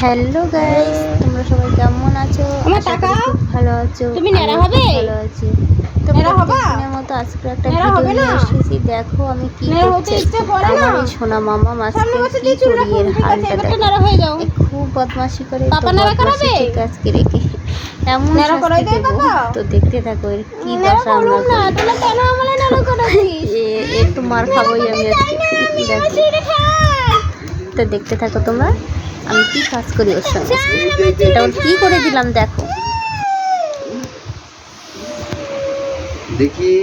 Hello guys তোমরা সবাই কেমন আছো? আমার টাকা? ভালো আছো। তুমি খুব হবে? ভালো আছি। তোমরা হবা? প্রতিদিনের মতো আজকে একটা ভিডিও নিয়ে? এসেছি। দেখো আমি কি হতে করছি। ইচ্ছে করে আমার না? এই সোনা মামা মাছকে সামনে কি দিয়ে চুল করি হালটা তো দেখো। হয়ে যাও। খুব বদমাশি করে তো পাপা বদমাশি করাবে? ঠিক আজকে রেখে। এমন ন্যাড়া করাই শাস্তি দেবো? তো দেখতে থাকো এর কি দশা আমরা নাড়া একটু মার খাবোই আমি দেখো। তো দেখতে থাকো তোমরা। আমি কি কাজ করি ওর সঙ্গে? এটা ওর কি করে দিলাম দেখো। দেখি।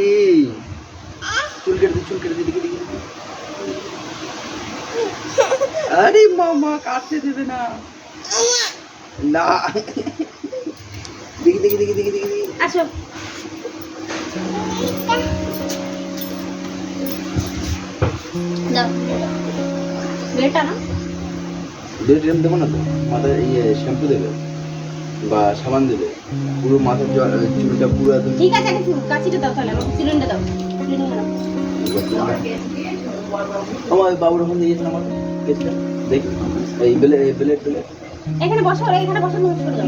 চুল কেটে চুল কেটে দেখি দেখি। আরে মামা কাটতে দেবে না। না। দেখি দেখি দেখি দেখি দেখি। আসো। দাও। বেটা না? এরম দেবো না তো মাথায় ইয়ে শ্যাম্পু দেবে বা সাবান দেবে পুরো মাথার জল চুলটা পুরো একদম ঠিক আছে আগে কাছিটা দাও তাহলে আমাকে সিলিন্ডার দাও আমার ওই বাবুর ওখানে দিয়েছেন আমার গেছিলাম দেখি এই বেলে এই বেলেট বেলেট এখানে বসো এখানে বসো মুখ করে দাও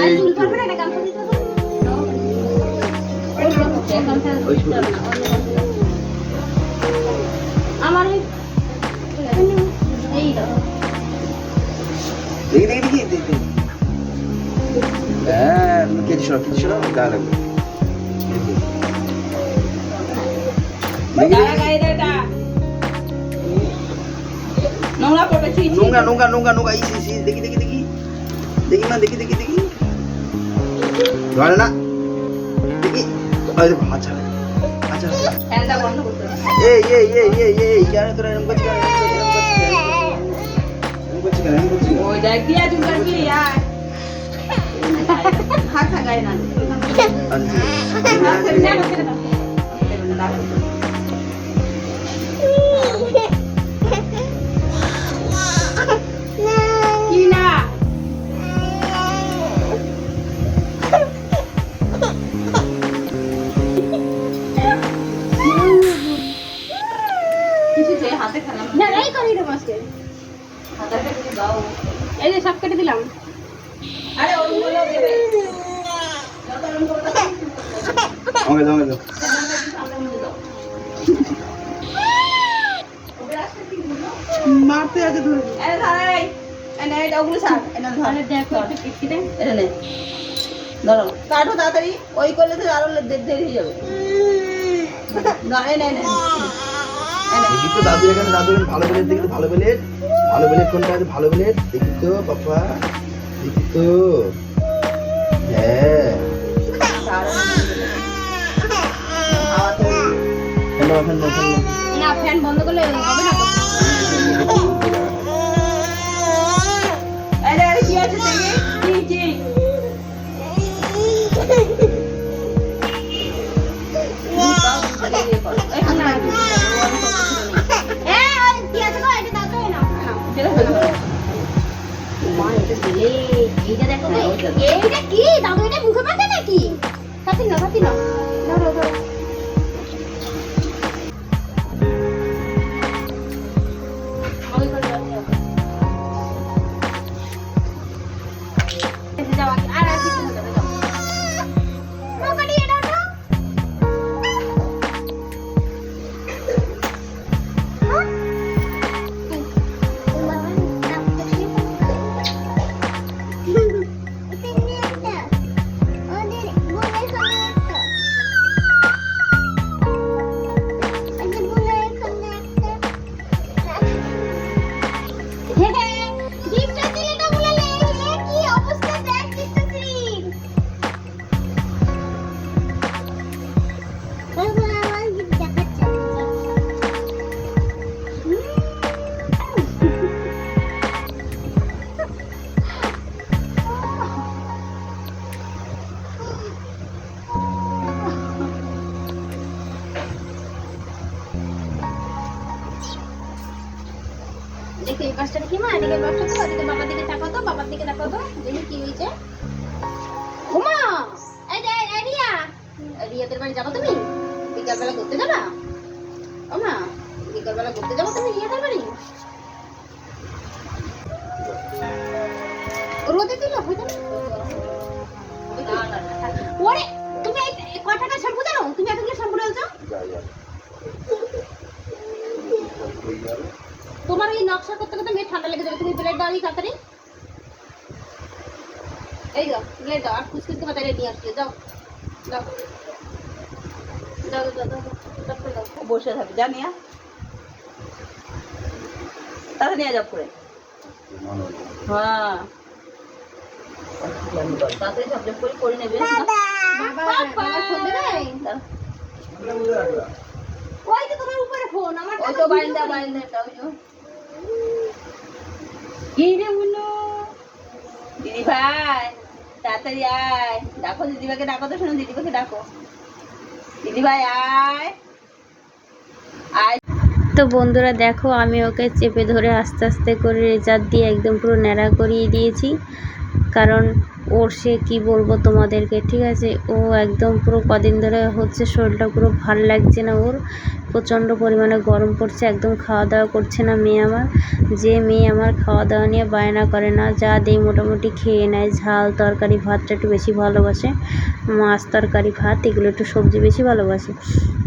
এই চুল পারবে না গামছা দিতে ওই গামছা আমার এই দেখি দেখি দেখি দেখি। হ্যাঁ কেজি সরা কেজি সরা গা লাগবে। নোংরা। নোংরা নোংরা নোংরা ইসি ইসি দেখি দেখি দেখি। দেখি না দেখি দেখি দেখি। ধরে না। দেখি। আরে দেখো, আচ্ছা আচ্ছা ফ্যানটা বন্ধ মারতে আছে ধরে। আরে ধরে এনে এটা ওগুলো ছাড়। এনে ধর আরে দেখো একটু পিছিয়ে এটা নে। ধরো কাটো তাড়াতাড়ি। ওই করলে তো আরও দেরি হয়ে যাবে। না এনে এনে দেখি তো দাদু এখানে দাদু ভালো বেলেট দেখি তো ভালো বেলেট ভালো বেলেট কোনটা আছে? ভালো বেলেট দেখি তো দেখি তো। হ্যাঁ। ফ্যান বন্ধ করলে হবে না দেখি এই পাশটা দেখি, মা, এদিকে বসো তো, এদিকে বাবার দিকে তাকাও তো, বাবার দিকে তাকাও তো, দেখি কি হয়েছে। ঘুমা এই যে রিয়া। রিয়া রিয়াদের বাড়ি যাব তুমি? বিকালবেলা ঘুরতে যাবা? ও বিকালবেলা ঘুরতে যাব তুমি বসে থাকবে জানি তাহলে নিয়ে যাও করে। হ্যাঁ। তাড়াতাড়ি ঝপঝপ করে করে নেবে। বাবা বাবা ফোন দেবে ওই তো তোমার উপরে ফোন আমার ওই তো বাইন্দা বাইন্দা একটা ওই তো। কি রে দিদি ভাই। তাড়াতাড়ি আয়। ডাকো, দিদিভাইকে ডাকো তো শোনো, দিদিভাইকে ডাকো। দিদিভাই, আয়। আয়। তো বন্ধুরা, দেখো, আমি ওকে চেপে ধরে আস্তে আস্তে করে রেজার দিয়ে একদম পুরো ন্যাড়া করিয়ে দিয়েছি। কারণ ওর সে কি বলব তোমাদেরকে, ঠিক আছে? ও একদম পুরো কদিন ধরে হচ্ছে শরীরটা পুরো ভালো লাগছে না ওর। প্রচণ্ড পরিমাণে গরম পড়ছে, একদম খাওয়া দাওয়া করছে না মেয়ে আমার। যে মেয়ে আমার খাওয়া দাওয়া নিয়ে বায়না করে না, যা দেই মোটামুটি খেয়ে নেয়। ঝাল, তরকারি, ভাতটা একটু বেশি ভালোবাসে। মাছ, তরকারি, ভাত, এগুলো একটু সবজি বেশি ভালোবাসে।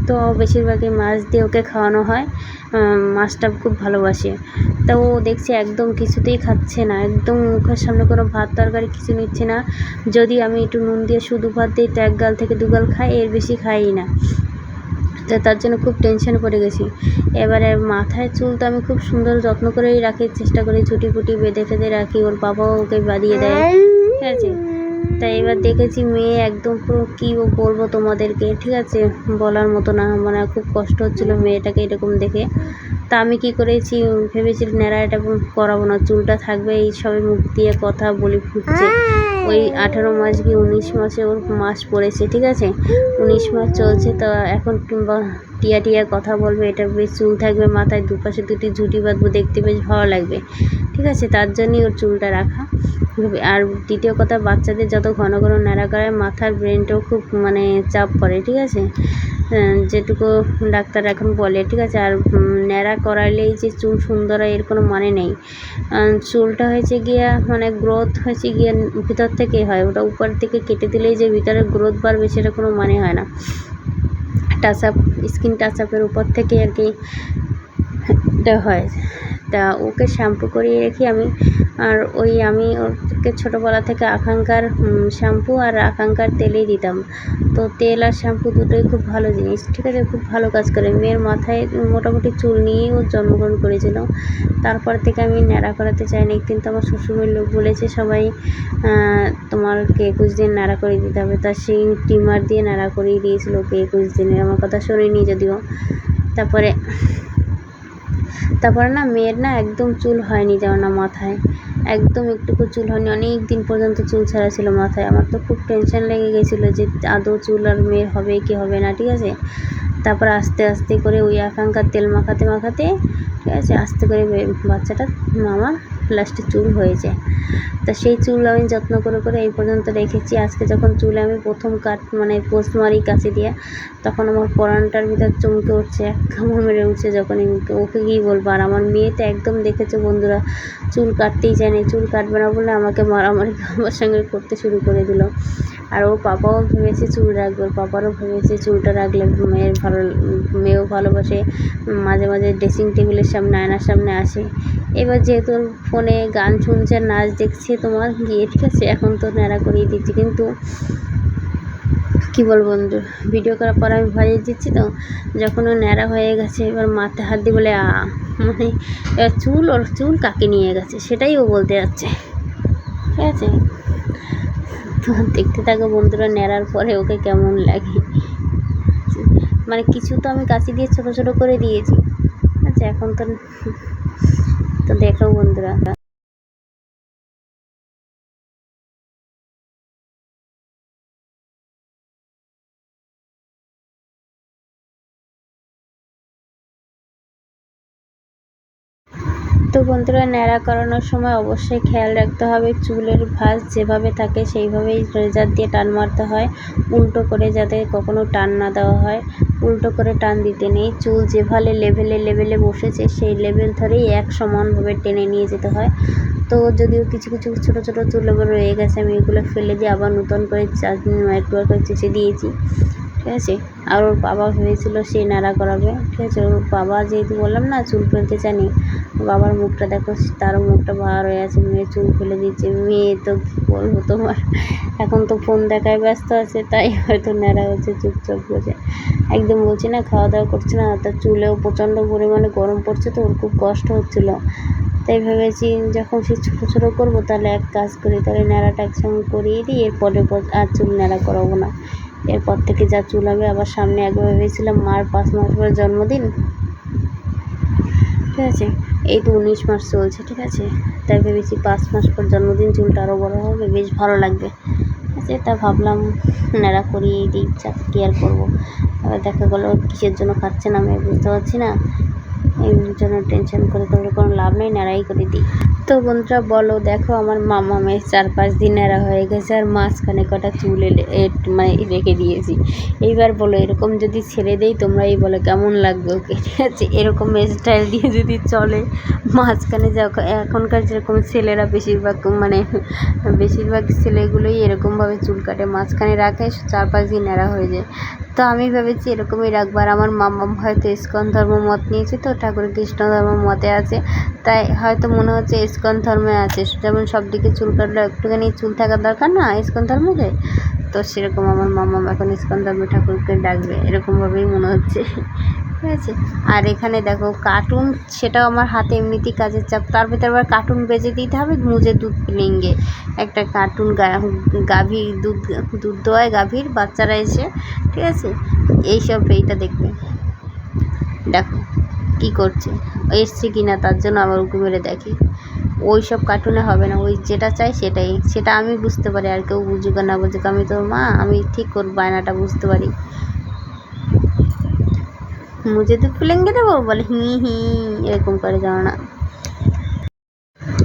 তো বেশিরভাগই মাছ দিয়ে ওকে খাওয়ানো হয়। মাছটা খুব ভালোবাসে। তা ও দেখছি একদম কিছুতেই খাচ্ছে না। একদম মুখের সামনে কোনো ভাত, তরকারি কিছু নিচ্ছে না। যদি আমি একটু নুন দিয়ে শুধু ভাত দিই, তো এক গাল থেকে দু গাল খাই, এর বেশি খাই না। তো তার জন্য খুব টেনশনে পড়ে গেছি। এবারে মাথায় চুল তো আমি খুব সুন্দর যত্ন করেই রাখি, চেষ্টা করি ছুটি ফুটি বেঁধে ফেঁধে রাখি, ওর বাবাও ওকে বাঁধিয়ে দেয়। ঠিক আছে? তাই এবার দেখেছি মেয়ে একদম পুরো কী বলব তোমাদেরকে, ঠিক আছে? বলার মতো না মানে খুব কষ্ট হচ্ছিল মেয়েটাকে এরকম দেখে। তা আমি কী করেছি? ভেবেছি ন্যাড়া এটা করাবো না চুলটা থাকবে এই সবে মুখ দিয়ে কথা বলি ফুটছে। ওই আঠেরো মাস কি উনিশ মাসে ওর মাস পড়েছে ঠিক আছে? উনিশ মাস চলছে তো এখন কিংবা টিয়া টিয়া কথা বলবে এটা বেশ চুল থাকবে মাথায় দুপাশে দুটি ঝুঁটি বাঁধবো দেখতে বেশ ভালো লাগবে ঠিক আছে? তার জন্যই ওর চুলটা রাখা। আর দ্বিতীয় কথা বাচ্চাদের যত ঘন ঘন ন্যাড়া করায় মাথার ব্রেনটাও খুব মানে চাপ পড়ে ঠিক আছে? যেটুকু ডাক্তার এখন বলে, ঠিক আছে? আর ন্যাড়া করাইলেই যে চুল সুন্দর হয়, এর কোনো মানে নেই। চুলটা হয়েছে গিয়া মানে গ্রোথ হয়েছে গিয়া, ভিতর থেকে হয়। ওটা উপর থেকে কেটে দিলেই যে ভিতরে গ্রোথ বাড়বে, সেটা কোনো মানে হয় না। টাচ আপ স্কিন টাচ আপের উপর থেকে আর কি হয়। তা ওকে শ্যাম্পু করিয়ে রেখি আমি, আর ওই আমি ওকে ছোটোবেলা থেকে আকাঙ্কার শ্যাম্পু আর আকাঙ্কার তেলেই দিতাম। তো তেল আর শ্যাম্পু দুটোই খুব ভালো জিনিস। ঠিক আছে, খুব ভালো কাজ করে। মেয়ের মাথায় মোটামুটি চুল নিয়েই ও জন্মগ্রহণ করেছিল। তারপর থেকে আমি ন্যাড়া করাতে চাইনি। কিন্তু আমার শ্বশুরবাড়ির লোক বলেছে, সবাই তোমারকে একুশ দিন ন্যাড়া করে দিতে হবে। তা সেই টিমার দিয়ে ন্যাড়া করিয়ে দিয়েছিল ওকে একুশ দিনের। আমার কথা শোনেনি যদিও। তারপরে তারপরে না মেয়ের না একদম চুল হয়নি যেমন না মাথায়। একদম একটুকু চুল হয়নি। অনেক দিন পর্যন্ত চুল ছাড়া ছিল মাথায়। আমার তো খুব টেনশন লেগে গেছিল যে আদৌ চুল আর মেয়ের হবে কি হবে না, ঠিক আছে? তারপর আস্তে আস্তে করে ওই আকাঙ্কার তেল মাখাতে মাখাতে, ঠিক আছে? আস্তে করে বাচ্চাটা আমার লাস্টে চুল হয়ে যায়। তা সেই চুল আমি যত্ন করে করে এই পর্যন্ত রেখেছি। আজকে যখন চুলে আমি প্রথম কাট মানে পোস্ট মারি কাছে দিয়ে, তখন আমার পরানটার ভিতর চমকে উঠছে এক কামড় মেরে উঠছে যখন ওকে কী বলব? আর আমার মেয়ে তো একদম দেখেছে বন্ধুরা, চুল কাটতেই চায় না। চুল কাটবে না বলে আমাকে মারামারি আমার সঙ্গে করতে শুরু করে দিল। আর ওর পাপাও ভেবেছে চুল রাখবে, ওর পাপারও ভেবেছে চুলটা রাখলে মেয়ের ভালো, মেয়েও ভালোবাসে। মাঝে মাঝে ড্রেসিং টেবিলের সামনে, আয়নার সামনে আসে। এবার যেহেতু ফোনে গান শুনছে, নাচ দেখছে তোমার, গিয়ে ঠিক আছে, এখন তো ন্যাড়া করিয়ে দিচ্ছি। কিন্তু কী বলব বন্ধু ভিডিও করার পর আমি ভয়ে দিচ্ছি তো, যখন ও ন্যাড়া হয়ে গেছে, এবার মাথায় হাত দিয়ে বলে, আ মানে এবার চুল, ওর চুল কাকে নিয়ে গেছে? সেটাই ও বলতে যাচ্ছে। ঠিক আছে? তো দেখতে থাকো বন্ধুরা, ন্যাড়ার পরে ওকে কেমন লাগে। মানে কিছু তো আমি কাছে দিয়ে ছোটো ছোটো করে দিয়েছি। আচ্ছা এখন তো তো দেখো বন্ধুরা। তো বন্ধুরা ন্যাড়া করানোর সময় অবশ্যই খেয়াল রাখতে হবে, চুলের ভাঁজ যেভাবে থাকে সেইভাবেই রেজার দিয়ে টান মারতে হয়, উল্টো করে যাতে কখনো টান না দেওয়া হয়, উল্টো করে টান দিতে নেই, চুল যেভাবে লেভেলে লেভেলে বসেছে সেই লেভেল ধরেই এক সমানভাবে টেনে নিয়ে যেতে হয়। তো যদিও কিছু কিছু ছোটো ছোটো চুল রয়ে গেছে, আমি এগুলো ফেলে দিয়ে আবার নতুন করে একবার করে চেঁচে দিয়েছি। ঠিক আছে? আর ওর বাবা ভেবেছিল সে নাড়া করাবে। ঠিক আছে, ওর বাবা যেহেতু বললাম না, চুল ফেলতে জানি বাবার মুখটা দেখো তারও মুখটা বার হয়ে আছে মেয়ে চুল ফেলে দিচ্ছে। মেয়ে তো কী বলব তোমার? এখন তো ফোন দেখায় ব্যস্ত আছে, তাই হয়তো ন্যাড়া হচ্ছে, চুপচাপ বসে। একদম বলছি না খাওয়া দাওয়া করছে না, তার চুলেও প্রচণ্ড পরিমাণে গরম পড়ছে তো, ওর খুব কষ্ট হচ্ছিল। তাই ভেবেছি যখন সে ছোটো ছোটো করব, তাহলে এক কাজ করি, তাহলে ন্যাড়াটা একসঙ্গে করিয়ে দিই, এরপরে আর চুল ন্যাড়া করাবো না। এরপর থেকে যা চুল হবে আবার সামনে একবার ভেবেছিলাম মার পাঁচ মাস পরে জন্মদিন। ঠিক আছে, এই তো উনিশ মাস চলছে, ঠিক আছে। তাই ভেবেছি পাঁচ মাস পর জন্মদিন, চুলটা আরও বড়ো হবে, বেশ ভালো লাগবে। আছে, তা ভাবলাম ন্যাড়া করিয়ে দিই চাপ কী আর করব? এবার দেখা গেলো, কিসের জন্য খাচ্ছে না আমি বুঝতে পারছি না। এই জন্য টেনশন করে তাহলে কোনো লাভ নেই, ন্যাড়াই করে দিই। তো বন্ধুরা, বলো, দেখো আমার মামা মেয়ে চার পাঁচ দিন ন্যাড়া হয়ে গেছে আর মাঝখানে কটা চুল মানে রেখে দিয়েছি। এইবার বলো, এরকম যদি ছেড়ে দেই তোমরাই বলো, কেমন লাগবে ওকে? ঠিক আছে এরকম স্টাইল দিয়ে যদি চলে, মাঝখানে যখন এখনকার যেরকম ছেলেরা বেশিরভাগ মানে বেশিরভাগ ছেলেগুলোই এরকমভাবে চুল কাটে, মাঝখানে রাখে চার পাঁচ দিন ন্যাড়া হয়ে যায়। তো আমি ভেবেছি এরকমই রাখব। আর আমার মাম্মাম হয়তো ইস্কন ধর্ম মত নিয়েছে তো, ঠাকুর কৃষ্ণ ধর্ম মতে আছে। তাই হয়তো মনে হচ্ছে ইস্কন ধর্মে আছে। যেমন সব দিকে চুল কাটলে একটুখানি চুল থাকা দরকার না ইস্কন ধর্মে তো সেরকম আমার মামা এখন ইস্কন ধর্মে ঠাকুরকে ডাকবে। এরকমভাবেই মনে হচ্ছে। ঠিক আছে? আর এখানে দেখো কার্টুন সেটাও আমার হাতে এমনিতেই কাজের চাপ। তার ভিতরে আবার কার্টুন বেজে দিতে হবে, মুজে দুধ লিঙ্গে। একটা কার্টুন গাভী দুধ দুধ দোয়ায় গাভীর, বাচ্চারা এসে, ঠিক আছে? এইসব এইটা দেখবে। দেখো, কী করছে? এসছে কি না তার জন্য আবার উঁকি মেরে দেখে। ওই সব কার্টুনে হবে না, ওই যেটা চাই সেটাই। সেটা আমি বুঝতে পারি, আর কেউ বুঝুক না বুঝুক, আমি তোর মা, আমি ঠিক ওর বায়নাটা বুঝতে পারি। মুজে তো ফুলেঙ্গে দেবো, বলে হি হি, এরকম করে যাও না।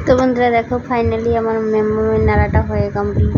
তো বন্ধুরা দেখো ফাইনালি আমার মেম্বারের নাড়াটা হয়ে কমপ্লিট